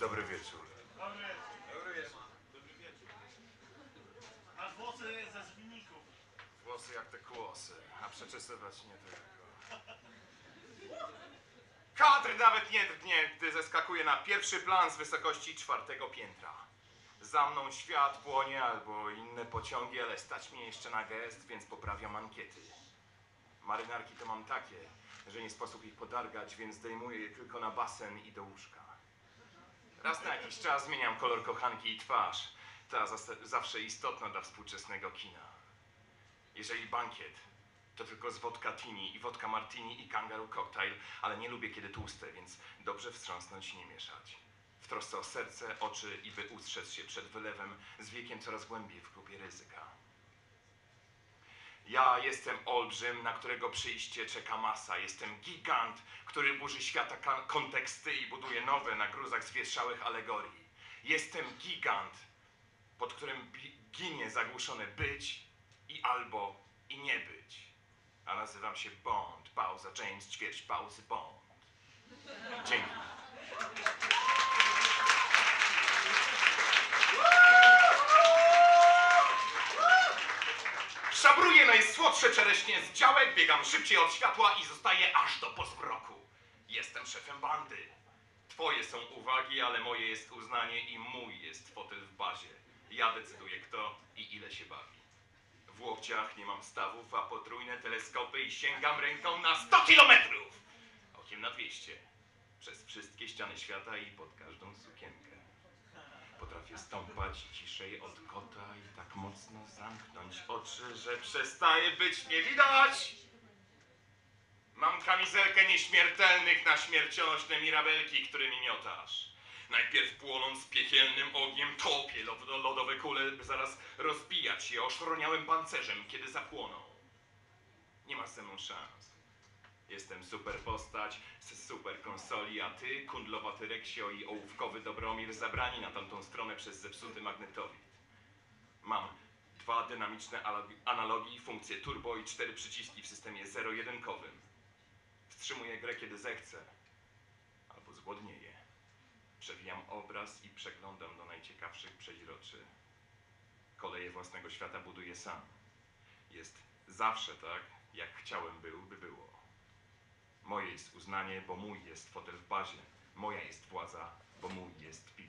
Dobry wieczór. Dobry. Dobry wieczór. Masz włosy ze zwinników. Włosy jak te kłosy, a przeczesywać nie tylko. Kadr nawet nie drgnie, gdy zeskakuje na pierwszy plan z wysokości czwartego piętra. Za mną świat płonie albo inne pociągi, ale stać mnie jeszcze na gest, więc poprawiam ankiety. Marynarki to mam takie, że nie sposób ich podargać, więc zdejmuję je tylko na basen i do łóżka. Raz na jakiś czas zmieniam kolor kochanki i twarz. Ta zawsze istotna dla współczesnego kina. Jeżeli bankiet, to tylko z wodka tini i wodka martini i kangaroo cocktail, ale nie lubię kiedy tłuste, więc dobrze wstrząsnąć i nie mieszać. W trosce o serce, oczy i by ustrzec się przed wylewem, z wiekiem coraz głębiej w grupie ryzyka. Ja jestem olbrzym, na którego przyjście czeka masa. Jestem gigant, który burzy świata konteksty i buduje nowe na gruzach zwierzchałych alegorii. Jestem gigant, pod którym ginie zagłuszone być i albo i nie być. A nazywam się Bond. Pauza James, ćwierć pauzy Bond. Dzięki. Szabruję najsłodsze czereśnie z działek, biegam szybciej od światła i zostaję aż do pozmroku. Jestem szefem bandy. Twoje są uwagi, ale moje jest uznanie i mój jest fotel w bazie. Ja decyduję kto i ile się bawi. W łokciach nie mam stawów, a potrójne teleskopy i sięgam ręką na 100 kilometrów! Okiem na 200. Przez wszystkie ściany świata i pod każdą sukienkę. Potrafię stąpać ciszej od kota i zamknąć oczy, że przestaje być mnie widać. Mam kamizelkę nieśmiertelnych na śmiercionośne mirabelki, którymi miotasz. Najpierw płonąc piekielnym ogniem topię lo- lodowe kule, by zaraz rozbijać je oszroniałym pancerzem, kiedy zapłoną. Nie masz ze mną szans. Jestem super postać z super konsoli, a ty, kundlowaty Reksio i ołówkowy Dobromir zabrani na tamtą stronę przez zepsuty magnetowid. Mam dwa dynamiczne alo- analogi, funkcje turbo i cztery przyciski w systemie zero-jedynkowym. Wstrzymuję grę, kiedy zechcę. Albo zgłodnieję. Przewijam obraz i przeglądam do najciekawszych przeźroczy. Koleje własnego świata buduję sam. Jest zawsze tak, jak chciałem był, by było. Moje jest uznanie, bo mój jest fotel w bazie. Moja jest władza, bo mój jest.